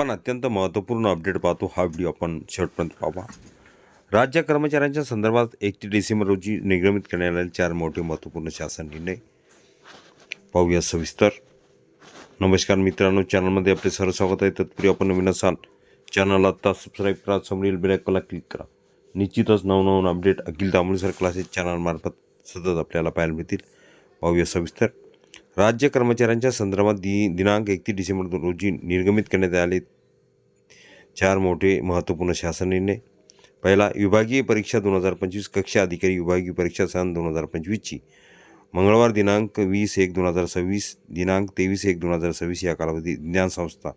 आपण अत्यंत महत्त्वपूर्ण अपडेट पाहतो हा व्हिडिओ आपण शेवटपर्यंत पाहा. राज्य कर्मचाऱ्यांच्या संदर्भात एकतीस डिसेंबर रोजी निर्गमित करण्यात आलेले चार मोठे महत्त्वपूर्ण शासन निर्णय. पाहूया सविस्तर. नमस्कार मित्रांनो चॅनलमध्ये आपले सर्व स्वागत आहे. तत्पूर्वी आपण नवीन असाल चॅनलला आत्ता सबस्क्राईब करा समोरील बेलायकॉनला क्लिक करा. निश्चितच नवनवीन अपडेट अखिल दामोळी क्लासेस चॅनलमार्फत सतत आपल्याला पाहायला मिळतील. पाहूया सविस्तर. राज्य कर्मचाऱ्यांच्या संदर्भात दि दिनांक एकतीस डिसेंबर रोजी निर्गमित करण्यात आले. चार मोठे महत्त्वपूर्ण शासन निर्णय. पहिला विभागीय परीक्षा दोन हजार पंचवीस कक्षा अधिकारी विभागीय परीक्षा सन दोन हजार पंचवीसची. मंगळवार दिनांक वीस एक दोन हजार सव्वीस दिनांक तेवीस एक दोन हजार सव्वीस या कालावधी ज्ञान संस्था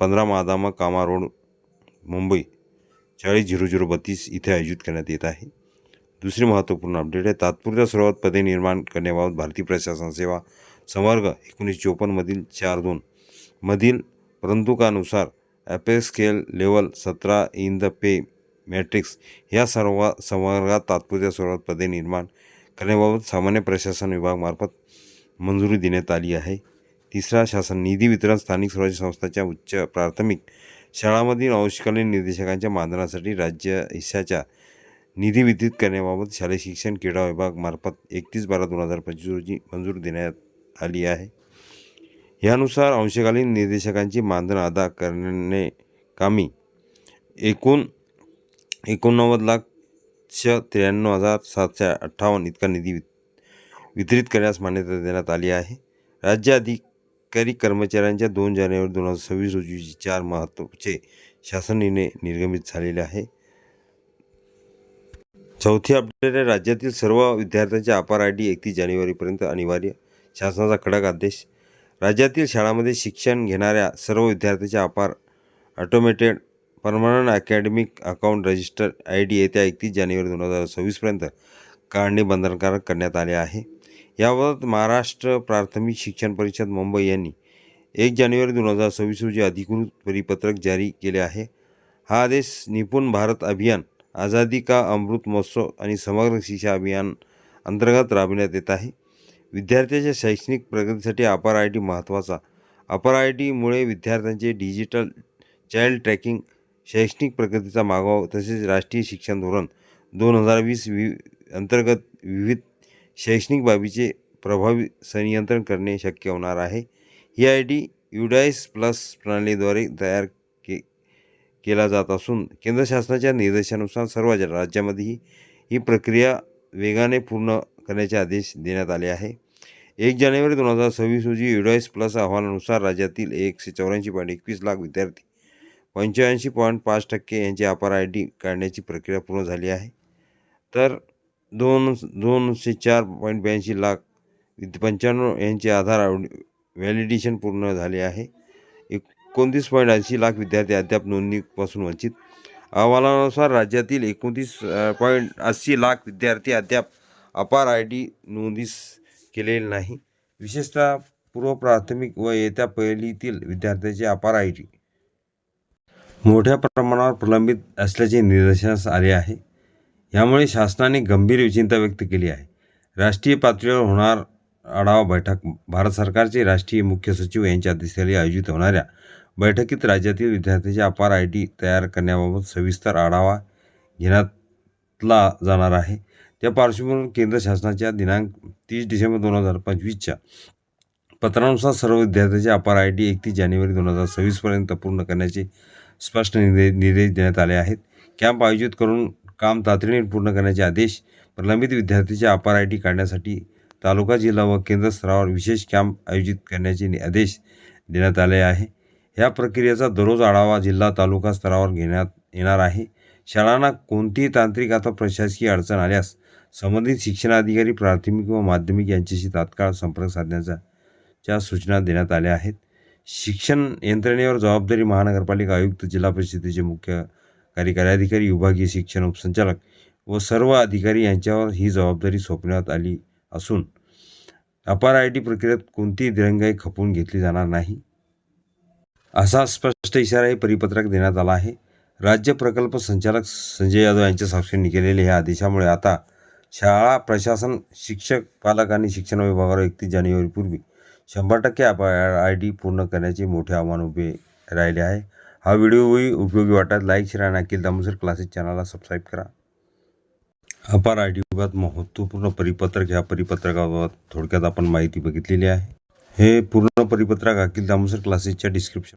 पंधरा मादामा कामा रोड मुंबई चाळीस झिरो झिरो बत्तीस इथे आयोजित करण्यात येत आहे. दुसरी महत्त्वपूर्ण अपडेट आहे तात्पुरत्या स्वरूपात पदे निर्माण करण्याबाबत भारतीय प्रशासन सेवा संवर्ग एकोणीसशे चोपन्नमधील चार दोन. मधील परंतुकानुसार ॲपेक्स स्केल लेवल सतरा इन द पे मॅट्रिक्स या सर्व संवर्गात तात्पुरत्या स्वरूपात पदे निर्माण करण्याबाबत सामान्य प्रशासन विभागामार्फत मंजुरी देण्यात आली आहे. तिसरा शासन निधी वितरण स्थानिक स्वराज्य संस्थांच्या उच्च प्राथमिक शाळांमधील अंशकालीन निर्देशकांच्या मानधनासाठी राज्य हिस्साच्या निधी वितरित करण्याबाबत शालेय शिक्षण क्रीडा विभागामार्फत एकतीस बारा दोन हजार पंचवीस रोजी मंजूर देण्यात आली आहे. यानुसार अंशकालीन निर्देशकांची मानधन अदा करणे कामी एकूण एकोणनव्वद लाख त्र्याण्णव हजार सातशे अठ्ठावन्न इतका निधी वितरित करण्यास मान्यता देण्यात आली आहे. राज्य अधिकारी कर्मचाऱ्यांच्या दोन जानेवारी दोन हजार सव्वीस रोजी चार महत्त्वाचे शासन निर्णय निर्गमित झालेले आहे. चौथी अपडेट आहे. राज्यातील सर्व विद्यार्थ्यांचे अपार आय डी एकतीस जानेवारीपर्यंत अनिवार्य शासनाचा कडक आदेश. राज्यातील शाळांमध्ये शिक्षण घेणाऱ्या सर्व विद्यार्थ्यांचे APAR automated permanent academic account register I D येत्या एकतीस जानेवारी दोन हजार सव्वीसपर्यंत काढणे बंधनकारक करण्यात आले आहे. याबाबत महाराष्ट्र प्राथमिक शिक्षण परिषद मुंबई यांनी एक जानेवारी दोन हजार सव्वीस रोजी अधिकृत परिपत्रक जारी केले आहे. हा आदेश निपुण भारत अभियान आझादी का अमृत महोत्सव आणि समग्र शिक्षा अभियान अंतर्गत राबविण्यात येत आहे. विद्यार्थ्याच्या शैक्षणिक प्रगतीसाठी अपार आय डी महत्त्वाचा. अपार आय डीमुळे विद्यार्थ्यांचे डिजिटल चाइल्ड ट्रॅकिंग शैक्षणिक प्रगतीचा मागोवा तसेच राष्ट्रीय शिक्षण धोरण दोन हजार वीस वि अंतर्गत विविध शैक्षणिक बाबीचे प्रभावी संनियंत्रण करणे शक्य होणार आहे. ही आय डी युडाईस प्लस प्रणालीद्वारे तयार के केला जात असून केंद्र शासनाच्या निर्देशानुसार सर्व ज- राज्यामध्येही ही प्रक्रिया वेगाने पूर्ण करण्याचे आदेश देण्यात आले आहे. एक जानेवारी दोन हजार सव्वीस रोजी युडाईस प्लस अहवालानुसार राज्यातील एकशे चौऱ्याऐंशी पॉईंट एकवीस लाख विद्यार्थी पंच्याऐंशी पॉईंट पाच टक्के यांची अपार आय डी काढण्याची प्रक्रिया पूर्ण झाली आहे. तर दोन दोनशे चार पॉईंट ब्याऐंशी लाख विद पंच्याण्णव यांचे आधार व्हॅलिडेशन पूर्ण झाले आहे. एकोणतीस पॉईंट ऐंशी लाख विद्यार्थी अद्याप नोंदणीपासून वंचित. अहवालानुसार राज्यातील एकोणतीस पॉईंट अस्सी लाख विद्यार्थी अद्याप अपार आय डी नोंदीस केलेली नाही. विशेषतः पूर्व प्राथमिक व येत्या पहिलीतील विद्यार्थ्यांचे अपार आय डी. मोठ्या प्रमाणावर प्रलंबित असल्याचे निदर्शनास आले आहे. यामुळे शासनाने गंभीर चिंता व्यक्त केली आहे. राष्ट्रीय पातळीवर होणार आढावा बैठक भारत सरकारचे राष्ट्रीय मुख्य सचिव यांच्या अध्यक्षतेखाली आयोजित होणाऱ्या बैठकीत राज्यातील विद्यार्थ्यांचे अपार आय डी तयार करण्याबाबत सविस्तर आढावा घेण्यातला जाणार आहे. त्या पार्श्वभूमीवर केंद्र शासनाच्या दिनांक तीस डिसेंबर दोन हजार पंचवीसच्या पत्रानुसार सर्व विद्यार्थ्यांचे अपार आय डी एकतीस जानेवारी दोन हजार सव्वीसपर्यंत पूर्ण करण्याचे स्पष्ट निर्दे निर्देश देण्यात आले आहेत. कॅम्प आयोजित करून काम तातडीने पूर्ण करण्याचे आदेश प्रलंबित विद्यार्थ्यांचे अपार आय डी काढण्यासाठी तालुका जिल्हा व केंद्र स्तरावर विशेष कॅम्प आयोजित करण्याचे नि- आदेश देण्यात आले आहे. या प्रक्रियेचा दररोज आढावा जिल्हा तालुका स्तरावर घेण्यात येणार आहे. शाळांना कोणतीही तांत्रिक अथवा प्रशासकीय अडचण आल्यास संबंधित शिक्षणाधिकारी प्राथमिक व माध्यमिक यांच्याशी तात्काळ संपर्क साधण्याचा च्या सूचना देण्यात आल्या आहेत. शिक्षण यंत्रणेवर जबाबदारी महानगरपालिका आयुक्त जिल्हा परिषदेचे मुख्य कार्यकारी अधिकारी विभागीय शिक्षण उपसंचालक व सर्व अधिकारी यांच्यावर ही जबाबदारी सोपवण्यात आली असून अपार आय डी प्रक्रियेत कोणतीही दिरंगाई खपवून घेतली जाणार नाही. असा स्पष्ट इशाराही परिपत्रक देण्यात आला आहे. राज्य प्रकल्प संचालक संजय यादव यांच्या साक्षीने केलेल्या ह्या आदेशामुळे आता शाळा प्रशासन शिक्षक पालक आणि शिक्षण विभागावर एकतीस जानेवारीपूर्वी शंभर टक्के आय डी पूर्ण करण्याचे मोठे आव्हान उभे राहिले आहे. हा व्हिडिओही उपयोगी वाटत लाईक शेअर आणि अखिल दामोसर क्लासेस चॅनलला सबस्क्राईब करा. अपार आय डी विभागात महत्त्वपूर्ण परिपत्रक ह्या परिपत्रकाबाबत थोडक्यात आपण माहिती बघितलेली आहे. हे पूर्ण परिपत्रक अखिल दामोसर क्लासेसच्या डिस्क्रिप्शन